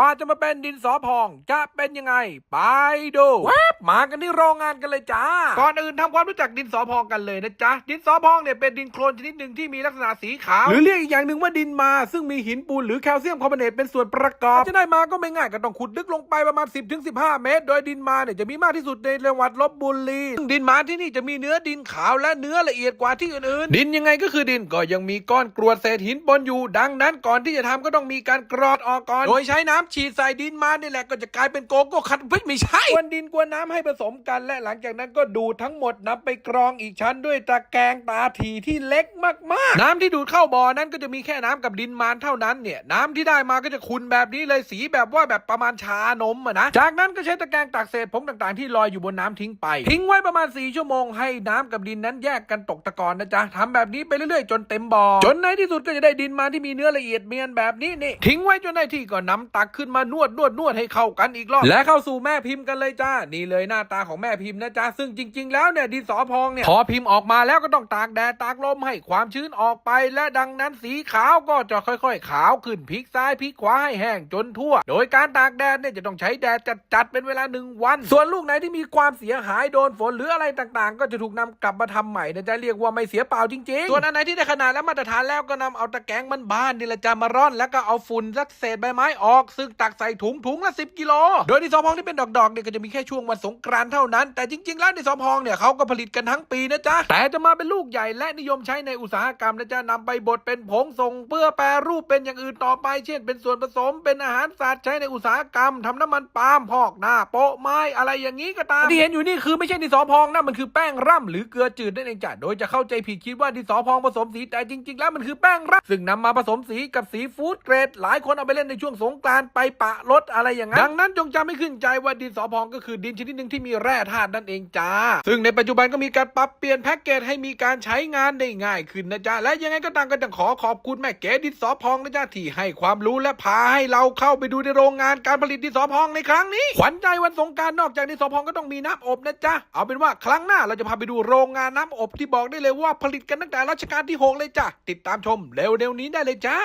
กว่าจะมาเป็นดินสอพอง จะเป็นยังไง ไปดูแวบมากันที่โรงงานกันเลยจ้า ก่อนอื่นทำความรู้จักดินสอพองกันเลยนะจ๊ะ ดินสอพองเนี่ยเป็นดินโคลนชนิดหนึ่งที่มีลักษณะสีขาว หรือเรียกอีกอย่างหนึ่งว่าดินมา ซึ่งมีหินปูนหรือแคลเซียมคาร์บอเนตเป็นส่วนประกอบ จะได้มาก็ไม่ง่ายก็ต้องขุดลึกลงไปประมาณ 10-15 เมตร โดยดินมาเนี่ยจะมีมากที่สุดในจังหวัดลบบุรีซึ่งดินมาที่นี่จะมีเนื้อดินขาวและเนื้อละเอียดกว่าที่อื่นๆ ดินยังไงก็คือดินก็ยังมีก้อนกรวดเศษหินปนอยู่ ดังนั้นก่อนที่จะทำก็ต้องมีการกรอดออกก่อน โดยใช้น้ำฉีดใส่ดินมานี่แหละก็จะกลายเป็นโกโก้คัดเฮ้ยไม่ใช่กวนดินกวนน้ำให้ผสมกันและหลังจากนั้นก็ดูดทั้งหมดนำไปกรองอีกชั้นด้วยตะแกรงตาถีที่เล็กมากๆ น้ำที่ดูดเข้าบ่อนั้นก็จะมีแค่น้ำกับดินมานเท่านั้นเนี่ยน้ำที่ได้มาก็จะขุ่นแบบนี้เลยสีแบบว่าแบบประมาณชานมอะนะจากนั้นก็ใช้ตะแกรงตักเศษผงต่างๆ ที่ลอยอยู่บนน้ำทิ้งไป ทิ้งไว้ประมาณ4ชั่วโมงให้น้ำกับดินนั้นแยกกันตกตะกอนนะจ๊ะทำแบบนี้ไปเรื่อยๆ จนเต็มบ่อจนในที่สุดก็จะได้ดินมาที่มีเนื้อละเอียดเมียนแบบนี้นี่ทิ้งไว้จนได้ที่ก็นำตักขึ้นมานวดนวดนวดให้เข้ากันอีกรอบ และเข้าสู่แม่พิมพ์กันเลยจ้า นี่เลยหน้าตาของแม่พิมพ์นะจ๊ะซึ่งจริง ๆ แล้วเนี่ยดินสอพองเนี่ยพอพิมพ์ออกมาแล้วก็ต้องตากแดดตากลมให้ความชื้นออกไป และดังนั้นสีขาวก็จะค่อยๆ ขาวขึ้นพลิกซ้ายพลิกขวาให้แห้งจนทั่ว โดยการตากแดดเนี่ยจะต้องใช้แดดจัดๆเป็นเวลาหนึ่งวัน ส่วนลูกไหนที่มีความเสียหายโดนฝนหรืออะไรต่างๆ ก็จะถูกนำกลับมาทำใหม่นะจ๊ะเรียกว่าไม่เสียเปล่าจริงๆ ส่วนอันไหนที่ได้ขนาดและมาตรฐานแล้วก็นำเอาตะแกรงมันบ้านๆนี่แหละจะมาร่อน แล้วก็เอาฝุ่นและเศษใบไม้ออกซึ่งตักใส่ถุงถุงละ 10 กิโล โดยดินสอพองที่เป็นดอกๆเนี่ยก็จะมีแค่ช่วงวันสงกรานต์เท่านั้น แต่จริงๆ แล้วดินสอพองเนี่ยเขาก็ผลิตกันทั้งปีนะจ๊ะ แต่จะมาเป็นลูกใหญ่และนิยมใช้ในอุตสาหกรรมนะจ๊ะนำไปบดเป็นผงส่งเพื่อแปรรูปเป็นอย่างอื่นต่อไป เช่น เป็นส่วนผสมเป็นอาหารสัตว์ใช้ในอุตสาหกรรมทำน้ำมันปาล์มพอกหน้าโป๊ะไม้อะไรอย่างนี้ก็ตามที่เห็นอยู่นี่คือไม่ใช่ดินสอพองนะมันคือแป้งร่ำหรือเกลือจืดนั่นเองจ้ะโดยจะเข้าใจผิดคิดว่าดินสอพองผสมสีแต่จริง ๆ แล้วมันคือแป้งร่ำซึ่งนำมาผสมสีกับสีฟู้ดเกรดหลายคนเอาไปเล่นในช่วงสงกรานไปปะรถอะไรอย่างนั้นดังนั้นจงจำให้ขึ้นใจว่าดินสอพองก็คือดินชนิดหนึ่งที่มีแร่ธาตุนั่นเองจ้า ซึ่งในปัจจุบันก็มีการปรับเปลี่ยนแพ็กเกจให้มีการใช้งานได้ง่ายขึ้นนะจ๊ะและยังไงก็ตามก็ต้องขอขอบคุณแม่เก๋ดินสอพองนะจ๊ะที่ให้ความรู้และพาให้เราเข้าไปดูในโรงงานการผลิตดินสอพองในครั้งนี้ขวัญใจวันสงการนอกจากดินสอพองก็ต้องมีน้ำอบนะจ๊ะเอาเป็นว่าครั้งหน้าเราจะพาไปดูโรงงานน้ำอบที่บอกได้เลยว่าผลิตกันตั้งแต่รัชกาลที่หกเลยจ้ะติดตามชมเร็วๆนี้ได้เลยจ้า